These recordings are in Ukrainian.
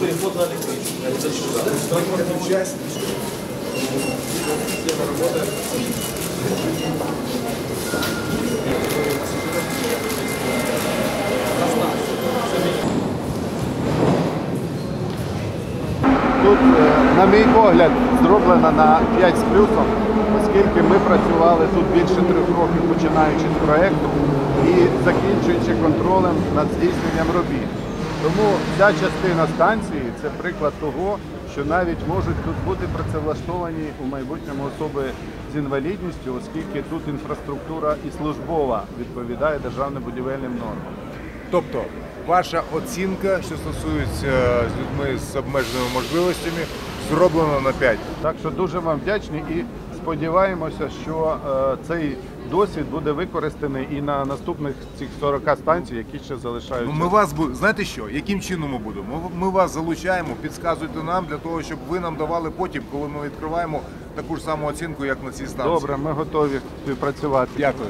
переход на. Тут, е, на мій погляд, зроблено на 5 з плюсом, оскільки ми працювали тут більше трьох років, починаючи з проєкту і закінчуючи контролем над здійсненням робіт. Тому ця частина станції це приклад того, що навіть можуть тут бути працевлаштовані у майбутньому особи з інвалідністю, оскільки тут інфраструктура і службова відповідає державним будівельним нормам. Тобто, ваша оцінка, що стосується з людьми з обмеженими можливостями, зроблена на 5. Так що дуже вам вдячні і сподіваємося, що е, цей досвід буде використаний і на наступних цих 40 станцій, які ще залишаються. Ну, ми вас знаєте що? Яким чином ми будемо? Ми, вас залучаємо, підказуйте нам для того, щоб ви нам давали потім, коли ми відкриваємо таку ж саму оцінку, як на цій станції. Добре, ми готові співпрацювати. Дякую.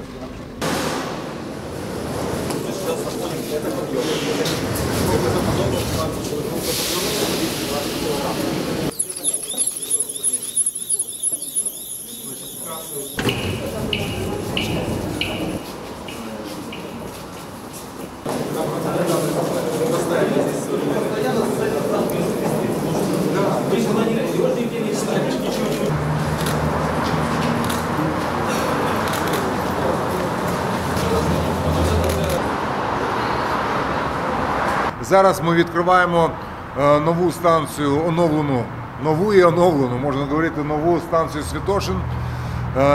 Зараз ми відкриваємо е, нову станцію, оновлену, нову і оновлену, можна говорити, нову станцію Святошин,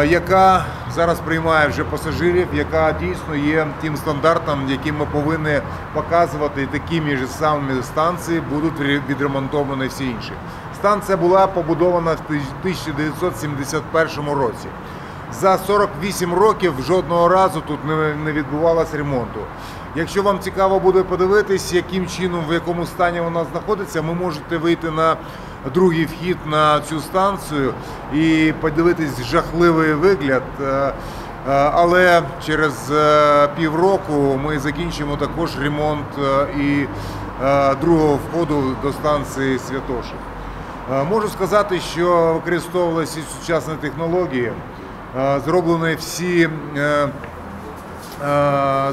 яка зараз приймає вже пасажирів, яка дійсно є тим стандартом, яким ми повинні показувати, і між самими станції будуть відремонтовані всі інші. Станція була побудована в 1971 році. За 48 років жодного разу тут не, відбувалося ремонту. Якщо вам цікаво буде подивитись, яким чином, в якому стані вона знаходиться, ви можете вийти на другий вхід на цю станцію і подивитись жахливий вигляд. Е, е, Але через е, півроку ми закінчимо також ремонт і другого входу до станції Святошин. Можу сказати, що використовувалися сучасні технології, зроблені всі е, е,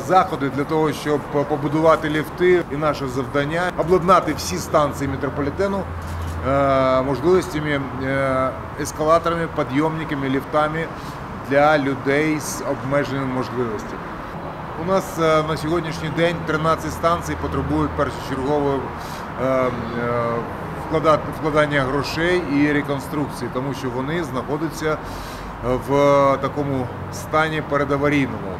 заходи для того, щоб побудувати ліфти. І наше завдання обладнати всі станції метрополітену е, можливостями е, ескалаторами, підйомниками, ліфтами для людей з обмеженими можливостями. У нас е, на сьогоднішній день 13 станцій потребують першочергового е, е, вклада- вкладання грошей і реконструкції, тому що вони знаходяться в такому стані передаварійному.